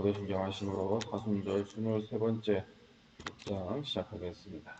거룩하게 존경하심으로 사순절 23번째 장 시작하겠습니다.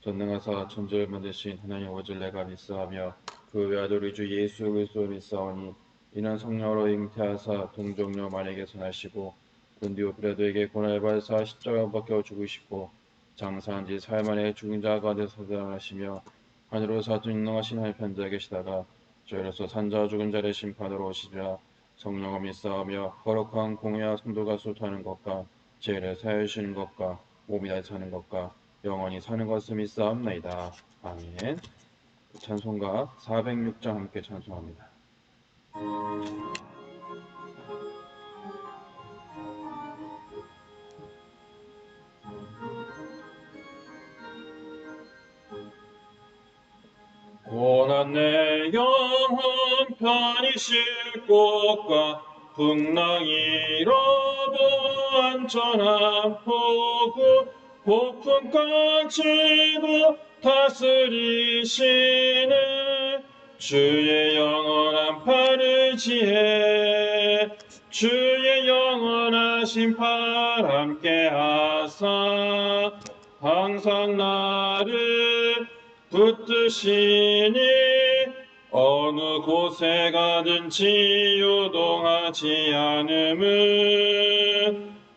전능하사 천지를 만드신 하나님 아버지를 내가 믿사하며 그 외아들 우리 주 예수 그리스도를 믿사오니 이는 성령으로 잉태하사 동정녀 만에게 선하시고 본디오 빌라도에게 고난을 받으사 십자가 박혀 죽으시고 장사한 지 사흘 만에 죽은 자 가운데 살아나시며 하늘로 사준 인능하신 하나님 편자 계시다가 저희로서 산자와 죽은 자를 심판으로 오시리라 성령을 믿사하며 거룩한 공예와 성도가 소토하는 것과 죄를 사하시는 것과 몸이 다시 사는 것과 영원히 사는 것을 믿사옵나이다. 아멘. 찬송가 406장 함께 찬송합니다. 고난 내 영혼 편히 쉴 곳과 풍랑이로도 안전한 포구 폭풍 까지도 다스리시네. 주의 영원한 팔을 지혜 주의 영원한 심판 함께 하사 항상 나를 붙드시니 어느 곳에 가든지 요동하지 않음은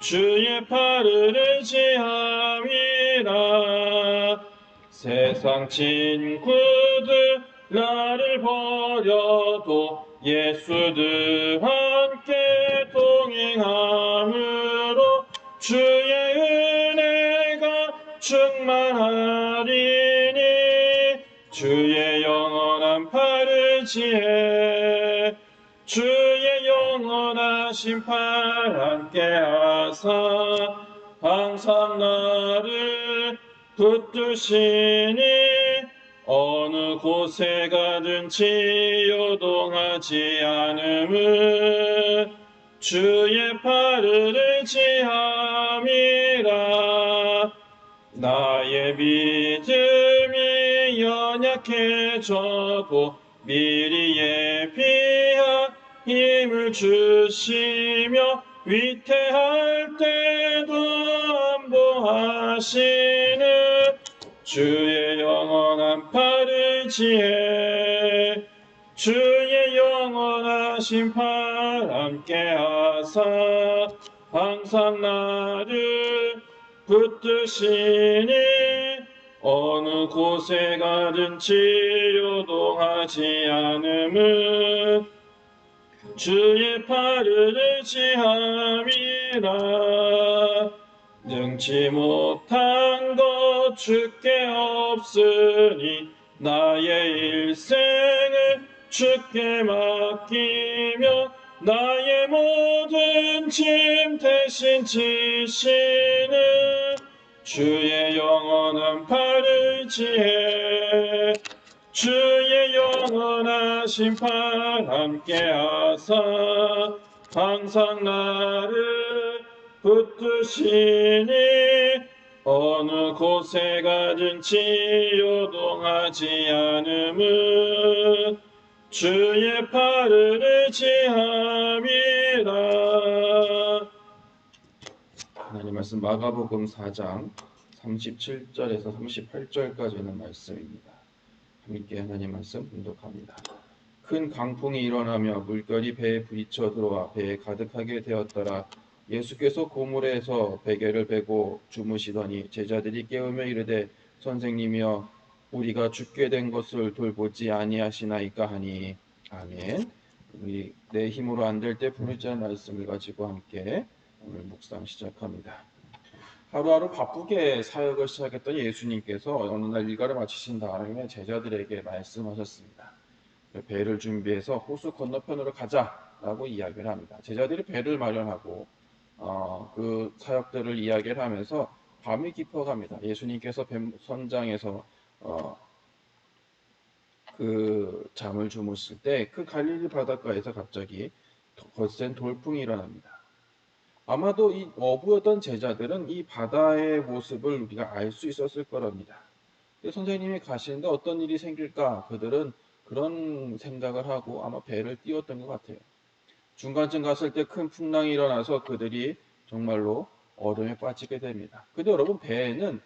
주의 팔을 의지함이라. 세상 친구들 나를 버려도 예수들 함께 동행함으로 주의 은혜가 충만하리니 주의 지혜. 주의 영원한 심판 함께 하사 항상 나를 붙드시니 어느 곳에 가든지 요동하지 않음은 주의 팔을 의지함이라. 나의 믿음이 연약해져도 미리 예비한 힘을 주시며 위태할 때도 안보하시는 주의 영원한 팔을 지혜 주의 영원한 심판 함께 하사 항상 나를 붙드시니 어느 곳에 가든지 요동 하지 않음은 주의 팔을 의지함이라. 능치 못한 것 주께 없으니 나의 일생을 주께 맡기며 나의 모든 짐 대신 지시는 주의 영원한 팔을 지혜 주의 영원한 심판 함께 하사 항상 나를 붙드시니 어느 곳에 가든지 요동하지 않음은 주의 팔을 의지함이라 하나님 말씀 마가복음 4장 37절에서 38절까지 있는 말씀입니다. 함께 하나님 말씀 분독합니다. 큰 강풍이 일어나며 물결이 배에 부딪혀 들어와 배에 가득하게 되었더라. 예수께서 고물에서 베개를 베고 주무시더니 제자들이 깨우며 이르되 선생님이여 우리가 죽게 된 것을 돌보지 아니하시나이까 하니 아멘. 우리 내 힘으로 안 될때 않은 말씀을 가지고 함께 오늘 묵상 시작합니다. 하루하루 바쁘게 사역을 시작했던 예수님께서 어느 날 일과를 마치신 다음에 제자들에게 말씀하셨습니다. 배를 준비해서 호수 건너편으로 가자라고 이야기를 합니다. 제자들이 배를 마련하고 어, 그 사역들을 이야기를 하면서 밤이 깊어갑니다. 예수님께서 선장에서 어, 그 잠을 주무실 때 그 갈릴리 바닷가에서 갑자기 거센 돌풍이 일어납니다. 아마도 이 어부였던 제자들은 이 바다의 모습을 우리가 알 수 있었을 거랍니다. 선생님이 가시는데 어떤 일이 생길까 그들은 그런 생각을 하고 아마 배를 띄웠던 것 같아요. 중간쯤 갔을 때 큰 풍랑이 일어나서 그들이 정말로 얼음에 빠지게 됩니다. 근데 여러분 배에는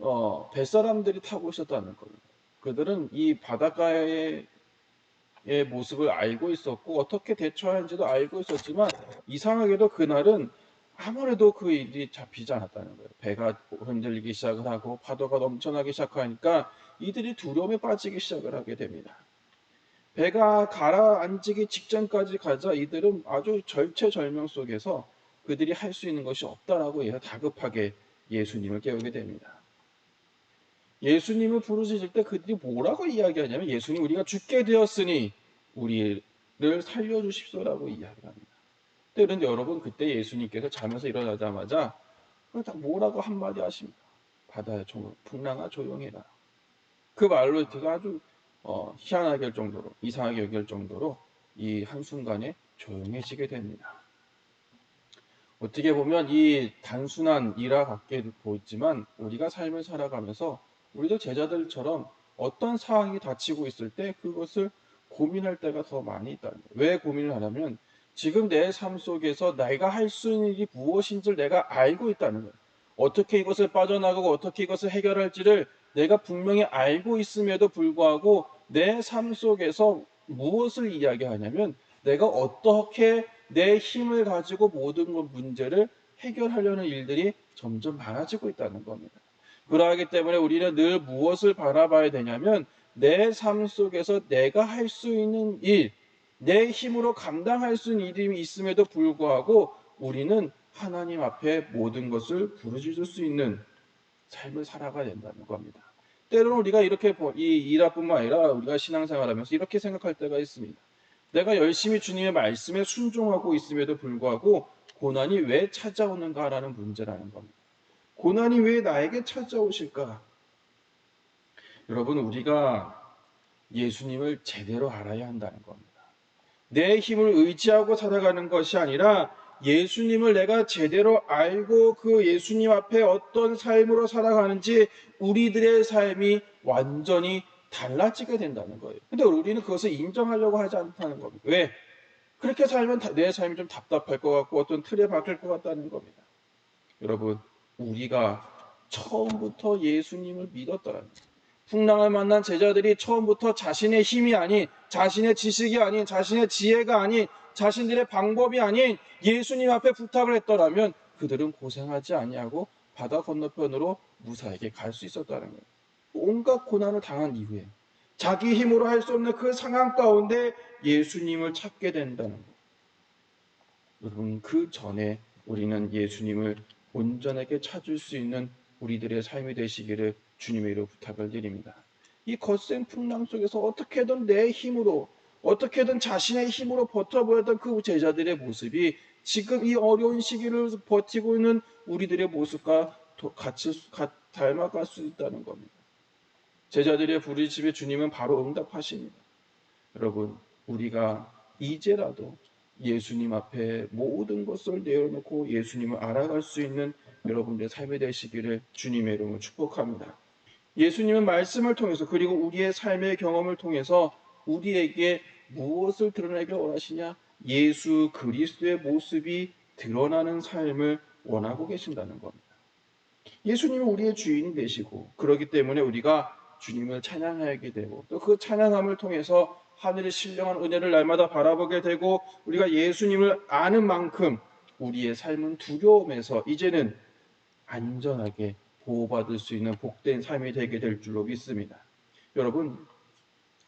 어, 뱃사람들이 타고 있었다는 거예요. 그들은 이 바닷가의 모습을 알고 있었고 어떻게 대처하는지도 알고 있었지만 이상하게도 그날은 아무래도 그 일이 잡히지 않았다는 거예요. 배가 흔들리기 시작을 하고 파도가 넘쳐나기 시작하니까 이들이 두려움에 빠지기 시작을 하게 됩니다. 배가 가라앉기 직전까지 가자 이들은 아주 절체절명 속에서 그들이 할 수 있는 것이 없다라고 해서 다급하게 예수님을 깨우게 됩니다. 예수님을 부르짖을 때 그들이 뭐라고 이야기하냐면 예수님 우리가 죽게 되었으니 우리를 살려주십시오라고 이야기합니다. 그런데 여러분 그때 예수님께서 잠에서 일어나자마자 다 뭐라고 한마디 하십니까? 바다야 조 풍랑아 조용해라. 그 말로 제가 아주 어, 희한하게 할 정도로 이상하게 여길 정도로 이 한순간에 조용해지게 됩니다. 어떻게 보면 이 단순한 일화 같게 보이지만 우리가 삶을 살아가면서 우리도 제자들처럼 어떤 상황이 닥치고 있을 때 그것을 고민할 때가 더 많이 거예요. 왜 고민을 하냐면 지금 내 삶 속에서 내가 할 수 있는 일이 무엇인지를 내가 알고 있다는 거예요. 어떻게 이것을 빠져나가고 어떻게 이것을 해결할지를 내가 분명히 알고 있음에도 불구하고 내 삶 속에서 무엇을 이야기하냐면 내가 어떻게 내 힘을 가지고 모든 것 문제를 해결하려는 일들이 점점 많아지고 있다는 겁니다. 그러하기 때문에 우리는 늘 무엇을 바라봐야 되냐면 내 삶 속에서 내가 할 수 있는 일, 내 힘으로 감당할 수 있는 일이 있음에도 불구하고 우리는 하나님 앞에 모든 것을 부르짖을 수 있는 삶을 살아가야 된다는 겁니다. 때로는 우리가 이렇게 이 일화뿐만 아니라 우리가 신앙생활하면서 이렇게 생각할 때가 있습니다. 내가 열심히 주님의 말씀에 순종하고 있음에도 불구하고 고난이 왜 찾아오는가라는 문제라는 겁니다. 고난이 왜 나에게 찾아오실까? 여러분, 우리가 예수님을 제대로 알아야 한다는 겁니다. 내 힘을 의지하고 살아가는 것이 아니라 예수님을 내가 제대로 알고 그 예수님 앞에 어떤 삶으로 살아가는지 우리들의 삶이 완전히 달라지게 된다는 거예요. 근데 우리는 그것을 인정하려고 하지 않다는 겁니다. 왜? 그렇게 살면 내 삶이 좀 답답할 것 같고 어떤 틀에 박힐 것 같다는 겁니다. 여러분, 우리가 처음부터 예수님을 믿었더라면 풍랑을 만난 제자들이 처음부터 자신의 힘이 아닌 자신의 지식이 아닌 자신의 지혜가 아닌 자신들의 방법이 아닌 예수님 앞에 부탁을 했더라면 그들은 고생하지 아니하고 바다 건너편으로 무사하게 갈 수 있었다는 거예요. 온갖 고난을 당한 이후에 자기 힘으로 할 수 없는 그 상황 가운데 예수님을 찾게 된다는 것. 여러분, 그 전에 우리는 예수님을 온전하게 찾을 수 있는 우리들의 삶이 되시기를 주님의 이로 부탁을 드립니다. 이 거센 풍랑 속에서 어떻게든 내 힘으로 어떻게든 자신의 힘으로 버텨보였던 그 제자들의 모습이 지금 이 어려운 시기를 버티고 있는 우리들의 모습과 같이 닮아갈 수 있다는 겁니다. 제자들의 부르짖음에 주님은 바로 응답하십니다. 여러분, 우리가 이제라도 예수님 앞에 모든 것을 내어놓고 예수님을 알아갈 수 있는 여러분들의 삶이 되시기를 주님의 이름으로 축복합니다. 예수님은 말씀을 통해서 그리고 우리의 삶의 경험을 통해서 우리에게 무엇을 드러내길 원하시냐? 예수 그리스도의 모습이 드러나는 삶을 원하고 계신다는 겁니다. 예수님은 우리의 주인이 되시고 그렇기 때문에 우리가 주님을 찬양하게 되고 또 그 찬양함을 통해서 하늘의 신령한 은혜를 날마다 바라보게 되고 우리가 예수님을 아는 만큼 우리의 삶은 두려움에서 이제는 안전하게 보호받을 수 있는 복된 삶이 되게 될 줄로 믿습니다. 여러분,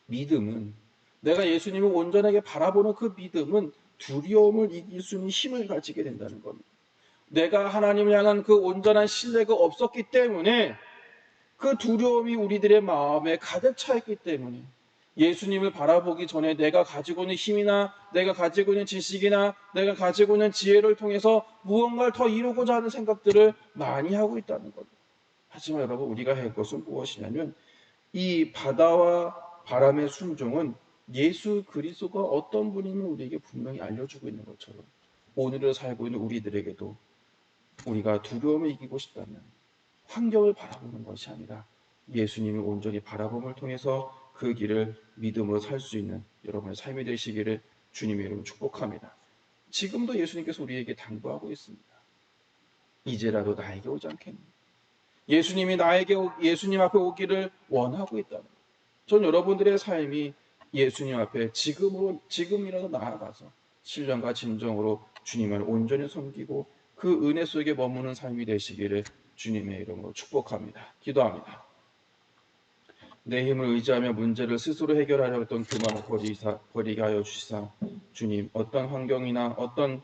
믿음은 내가 예수님을 온전하게 바라보는 그 믿음은 두려움을 이길 수 있는 힘을 가지게 된다는 겁니다. 내가 하나님을 향한 그 온전한 신뢰가 없었기 때문에 그 두려움이 우리들의 마음에 가득 차 있기 때문에 예수님을 바라보기 전에 내가 가지고 있는 힘이나 내가 가지고 있는 지식이나 내가 가지고 있는 지혜를 통해서 무언가를 더 이루고자 하는 생각들을 많이 하고 있다는 겁니다. 하지만 여러분 우리가 할 것은 무엇이냐면 이 바다와 바람의 순종은 예수 그리스도가 어떤 분임을 우리에게 분명히 알려주고 있는 것처럼 오늘을 살고 있는 우리들에게도 우리가 두려움을 이기고 싶다면 환경을 바라보는 것이 아니라 예수님을 온전히 바라봄을 통해서 그 길을 믿음으로 살 수 있는 여러분의 삶이 되시기를 주님의 이름으로 축복합니다. 지금도 예수님께서 우리에게 당부하고 있습니다. 이제라도 나에게 오지 않겠니? 예수님이 나에게 오- 예수님 앞에 오기를 원하고 있다는 것. 전 여러분들의 삶이 예수님 앞에 지금으로 지금이라도 나아가서 신령과 진정으로 주님을 온전히 섬기고 그 은혜 속에 머무는 삶이 되시기를 주님의 이름으로 축복합니다. 기도합니다. 내 힘을 의지하며 문제를 스스로 해결하려 했던 교만을 버리사, 버리게 하여 주시사. 주님 어떤 환경이나 어떤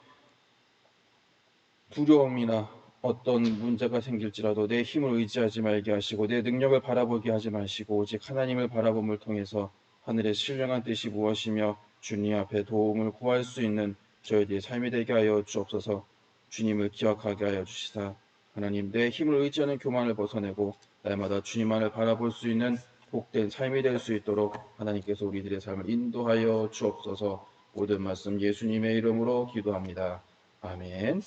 두려움이나 어떤 문제가 생길지라도 내 힘을 의지하지 말게 하시고 내 능력을 바라보게 하지 마시고 오직 하나님을 바라봄을 통해서 하늘의 신령한 뜻이 무엇이며 주님 앞에 도움을 구할 수 있는 저희들의 삶이 되게 하여 주옵소서. 주님을 기억하게 하여 주시사. 하나님 내 힘을 의지하는 교만을 벗어내고 날마다 주님만을 바라볼 수 있는 복된 삶이 될 수 있도록 하나님께서 우리들의 삶을 인도하여 주옵소서 모든 말씀 예수님의 이름으로 기도합니다. 아멘.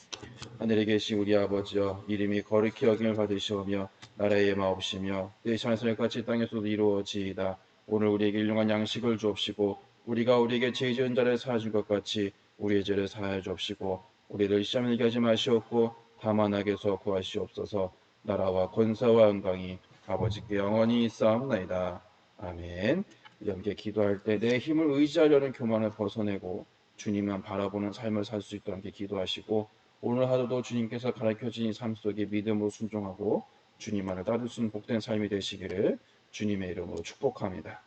하늘에 계신 우리 아버지여 이름이 거룩히 여김을 받으시오며 나라의 마옵시며 뜻이 하늘에 같이 땅에서도 이루어지이다. 오늘 우리에게 일용한 양식을 주옵시고 우리가 우리에게 죄 지은 자를 사하준 것 같이 우리의 죄를 사하여 주옵시고 우리를 시험에 들게 하지 마시옵고 다만 악에서 구하시옵소서 나라와 권사와 영광이 아버지께 영원히 있사옵나이다. 아멘. 우리 함께 기도할 때 내 힘을 의지하려는 교만을 벗어내고 주님만 바라보는 삶을 살 수 있도록 함께 기도하시고 오늘 하루도 주님께서 가르쳐 주신 삶 속에 믿음으로 순종하고 주님만을 따를 수 있는 복된 삶이 되시기를 주님의 이름으로 축복합니다.